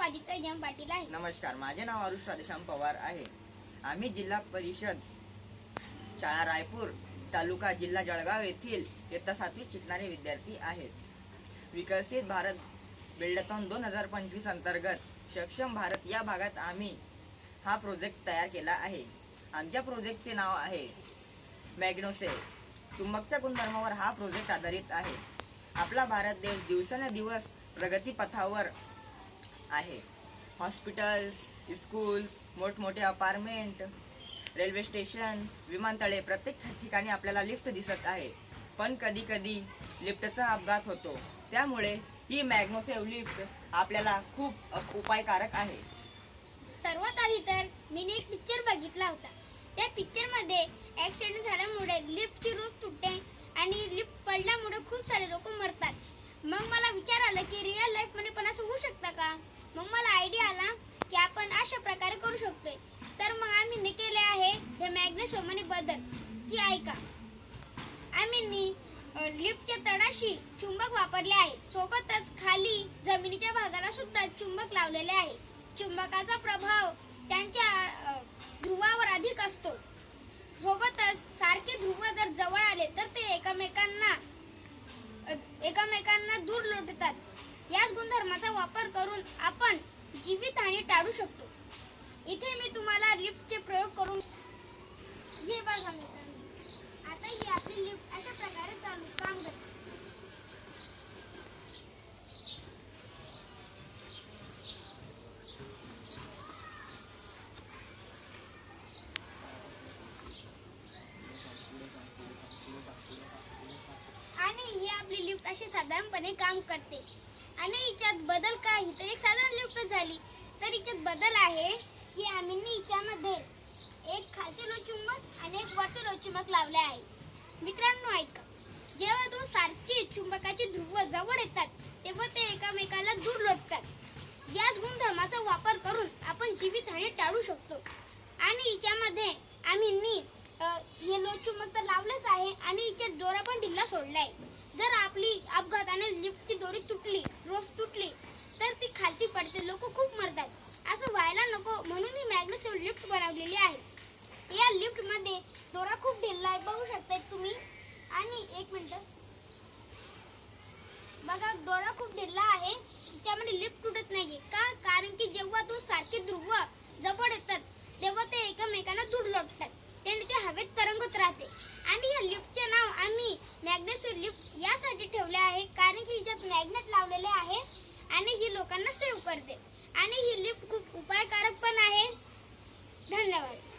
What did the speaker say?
नाव आदित्य जम पाटील आहे. नमस्कार माझे नाव आरुष राधेश्याम पवार आहे. आम्ही जिल्हा परिषद शाळा रायपूर तालुका जिल्हा जळगाव येथील इयत्ता सातवीत शिकणारे विद्यार्थी आहेत. विकसित भारत बिल्डथॉन दोन हजार पंचवीस अंतर्गत सक्षम भारत या भागात आम्ही हा प्रोजेक्ट तयार केला आहे. आमच्या प्रोजेक्टचे नाव आहे मॅग्नोसे. चुंबकच्या गुणधर्मावर हा प्रोजेक्ट आधारित आहे. आपला भारत देश दिवसेंदिवस प्रगतीपथावर आहे. हॉस्पिटल्स स्कूल्स मोठमोठे अपार्टमेंट रेल्वे स्टेशन विमानतळे प्रत्येक ठिकाणी आपल्याला लिफ्ट दिसत आहे. पण कधी कधी लिफ्टचा अपघात होतो. त्यामुळे ही मॅग्नोसेव्ह लिफ्ट आपल्याला खूप उपायकारक आहे. सर्वात आधी तर मी एक पिक्चर बघितला होता. त्या पिक्चरमध्ये ऍक्सिडेंट झाल्यामुळे लिफ्टची रूप तुटते आणि लिफ्ट पडल्यामुळे खूप सारे लोक मरतात. मग मला विचार आला की रिअल लाईफमध्ये पण असं होऊ शकतं का मग मला आयडिया आला की आपण अशा प्रकारे करू शकतोय. तर मग आम्ही केले आहे हे मॅग्नेट बदल. की ऐका आम्ही लिफ्टच्या तळाशी चुंबक वापरले आहे. सोबतच खाली जमिनीच्या भागाला सुद्धा चुंबक लावलेले आहे. चुंबकाचा प्रभाव त्यांच्या ध्रुवावर अधिक असतो. सोबतच सारखे ध्रुव जर जवळ आले तर ते एकमेकांना एकमेकांना दूर लोटतात. याच गुणधर्माचा वापर करून आपण जीवितहानी टाळू शकतो. इथे मी तुम्हाला लिफ्टचे प्रयोग करून हे बघा मित्रांनो. आता ही आपली लिफ्ट अशा प्रकारे चालू काम करते. आणि ही आपली लिफ्ट अशी साधारणपणे काम करते. आणि हिच्यात बदल काही तर एक साधारण लिफ्ट झाली. तर हिच्यात बदल आहे की आम्ही हिच्यामध्ये एक खालती लोचुंबक आणि एक वरती लोचुंबक लावले आहे. मित्रांनो ऐका. जेव्हा दोन सारखी चुंबकाचे ध्रुव जवळ येतात तेव्हा ते एकामेकाला दूर लोटतात. याच गुणधर्माचा वापर करून आपण जीवितहानी टाळू शकतो. आणि हिच्यामध्ये आम्ही हे लोचुंबक तर लावलंच आहे आणि हिच्या दोरा पण ढिल्ला सोडलाय. जर आपली अपघाताने लिफ्टची दोरी तुटली तर ती खालती पडते लोक खूप मरतात असं व्हायला नको म्हणून ही मॅग्नेसिव लिफ्ट बनवलेली आहे या लिफ्टमध्ये दोरा खूप ढिल्ला आहे बघू शकता तुम्ही. आणि एक मिनिट. बघा डोळा खूप ढिल्ला आहे. त्याच्यामध्ये लिफ्ट तुटत नाहीये. का? कारण की जेव्हा तू सारखे ध्रुव जवळ येतात तेव्हा ते एकमेकांना दूर लोटतात. त्याने ते हवेत तरंगत राहते. आणि या लिफ्टचे नाव आम्ही मॅग्नेसिव लिफ्ट यासाठी ठेवले आहे. कारण की हिच्यात मॅग्नेट लावलेले आहे आणि ही लोकांना सेव्ह करते. आणि ही लिफ्ट खूप उपायकारक पण आहे. धन्यवाद.